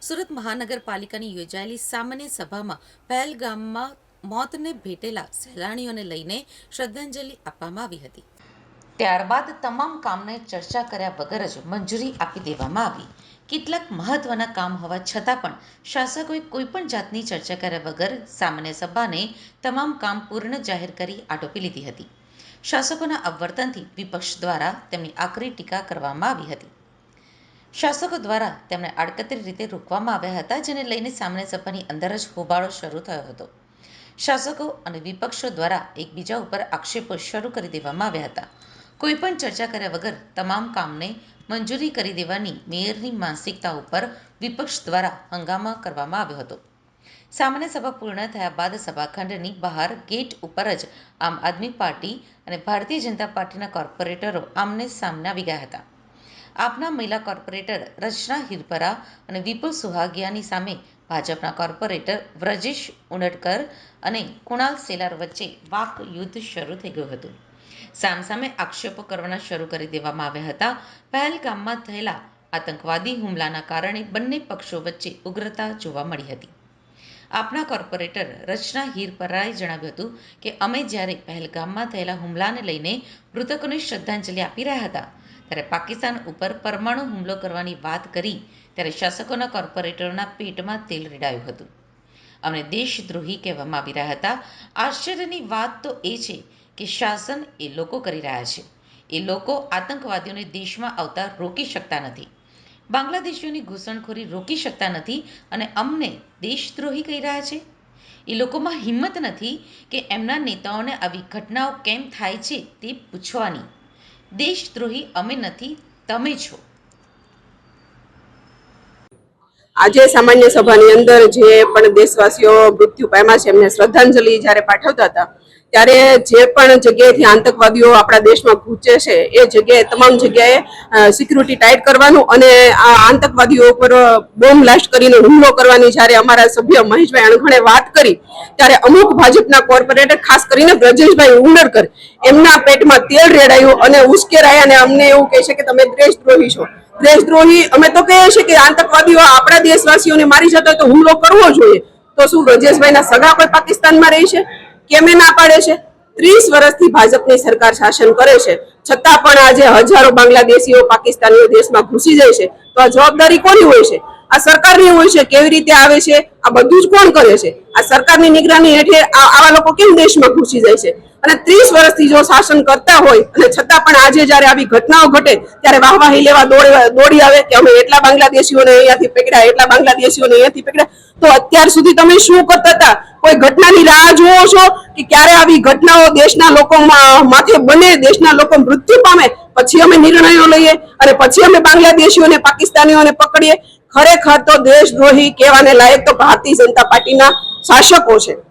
સુરત મહાનગરપાલિકાની યોજાયેલી સામાન્ય સભામાં પહેલગામમાં મોતને ભેટેલા સહેલાણીઓને લઈને શ્રદ્ધાંજલિ આપવામાં આવી હતી. ત્યારબાદ તમામ કામને ચર્ચા કર્યા વગર જ મંજૂરી આપી દેવામાં આવી. કેટલાક મહત્વના કામ હોવા છતાં પણ શાસકોએ કોઈપણ જાતની ચર્ચા કર્યા વગર સામાન્ય સભાને તમામ કામ પૂર્ણ જાહેર કરી આટોપી લીધી હતી. શાસકોના અવવર્તનથી વિપક્ષ દ્વારા તેમની આકરી ટીકા કરવામાં આવી હતી. શાસકો દ્વારા તેમને આડકતરી રીતે રોકવામાં આવ્યા હતા, જેને લઈને સામાન્ય સભાની અંદર જ હોબાળો શરૂ થયો હતો. શાસકો અને વિપક્ષો દ્વારા એકબીજા ઉપર આક્ષેપો શરૂ કરી દેવામાં આવ્યા હતા. કોઈપણ ચર્ચા કર્યા વગર તમામ કામને મંજૂરી કરી દેવાની મેયરની માનસિકતા ઉપર વિપક્ષ દ્વારા હંગામા કરવામાં આવ્યો હતો. સામાન્ય સભા પૂર્ણ થયા બાદ સભાખંડની બહાર ગેટ ઉપર જ આમ આદમી પાર્ટી અને ભારતીય જનતા પાર્ટીના કોર્પોરેટરો આમને સામને આવી ગયા હતા. આપના મહિલા કોર્પોરેટર રચના હિરપરા અને વિપુલ સુહાગિયાની સામે ભાજપના કોર્પોરેટર વ્રજેશ ઉનડકર અને કુણાલ સેલાર વચ્ચે વાક યુદ્ધ શરૂ થઈ ગયું હતું. સામસામે આક્ષેપો કરવાના શરૂ કરી દેવામાં આવ્યા હતા. પહેલગામમાં થયેલા આતંકવાદી હુમલાના કારણે બંને પક્ષો વચ્ચે ઉગ્રતા જોવા મળી હતી. આપના કોર્પોરેટર રચના હીરપરાએ જણાવ્યું હતું કે, અમે જ્યારે પહેલગામમાં થયેલા હુમલાને લઈને મૃતકોને શ્રદ્ધાંજલિ આપી રહ્યા હતા ત્યારે પાકિસ્તાન ઉપર પરમાણુ હુમલો કરવાની વાત કરી ત્યારે શાસકોના કોર્પોરેટરોના પેટમાં તેલ રેડાયું હતું. અમને દેશદ્રોહી કહેવામાં આવી રહ્યા હતા. આશ્ચર્યની વાત તો એ છે કે શાસન એ લોકો કરી રહ્યા છે. એ લોકો આતંકવાદીઓને દેશમાં આવતા રોકી શકતા નથી. બાંગ્લાદેશીઓની ઘૂસણખોરી રોકી શકતા નથી અને અમને દેશદ્રોહી કહી રહ્યા છે. એ લોકોમાં હિંમત નથી કે એમના નેતાઓને આવી ઘટનાઓ કેમ થાય છે તે પૂછવાની. દેશદ્રોહી અમે નથી તમે છો. આજે સામાન્ય સભાની અંદર જે પણ દેશવાસીઓ મૃત્યુ પામ્યા છે, એમને શ્રદ્ધાંજલિ જ્યારે પાઠવતા હતા, ત્યારે જે પણ જગ્યાએથી આતંકવાદીઓ આપણા દેશમાં ઘૂંચે છે, એ જગ્યાએ, તમામ જગ્યાએ સિક્યુરિટી ટાઈટ કરવાનું અને આ આતંકવાદીઓ ઉપર બોમ્બ બ્લાસ્ટ કરીને હુમલો કરવાની જ્યારે અમારા સભ્ય મહેશભાઈ અણઘણે વાત કરી, ત્યારે અમુક ભાજપના કોર્પોરેટર ખાસ કરીને બ્રજેશભાઈ ઉંડરકર, એમના પેટમાં તેલ રેડાયું અને ઉશ્કેરાયા અને અમને એવું કહે છે કે તમે દેશદ્રોહી છો. દેશદ્રોહી, અમે તો કહીએ છીએ કે આતંકવાદીઓ આપણા દેશવાસીઓને મારી જતા તો હુમલો કરવો જોઈએ. તો શું રજેશભાઈના સગા કોઈ પાકિસ્તાનમાં રહી છે? કેમ ના પાડે છે? ત્રીસ વર્ષથી ભાજપની સરકાર શાસન કરે છે. છતાં પણ આજે હજારો બાંગ્લાદેશીઓ પાકિસ્તાનીઓ દેશમાં ઘૂસી જાય છે. તો આ જવાબદારી કોની હોય છે? આ સરકારની હોય છે, કેવી રીતે આવે છે, આ બધું જ કોણ કરે છે? આ સરકારની નિગરાની હેઠળ આ- આવા લોકો કેમ દેશમાં ઘૂસી જાય છે? અને ત્રીસ વર્ષથી જો શાસન કરતા હોય, અને છતાં પણ આજે જ્યારે આવી ઘટનાઓ ઘટે, ત્યારે વાહવાહી લેવા દોડી આવે કે અમે એટલા બાંગ્લાદેશીઓને અહીંયાથી પકડ્યા, એટલા બાંગ્લાદેશીઓને અહીંયાથી પકડ્યા, તો અત્યાર સુધી તમે શું કરતા હતા? કોઈ ઘટનાની રાહ જુઓ છો કે ક્યારે આવી ઘટનાઓ દેશના લોકો માથે બને, દેશના લોકો મૃત્યુ પામે? પછી અમે નિર્ણયો લઈએ અને પછી અમે બાંગ્લાદેશીઓને, પાકિસ્તાનીઓને પકડીએ? ખરેખર તો દેશદ્રોહી કહેવાને લાયક તો ભારતીય જનતા પાર્ટીના શાસકો છે.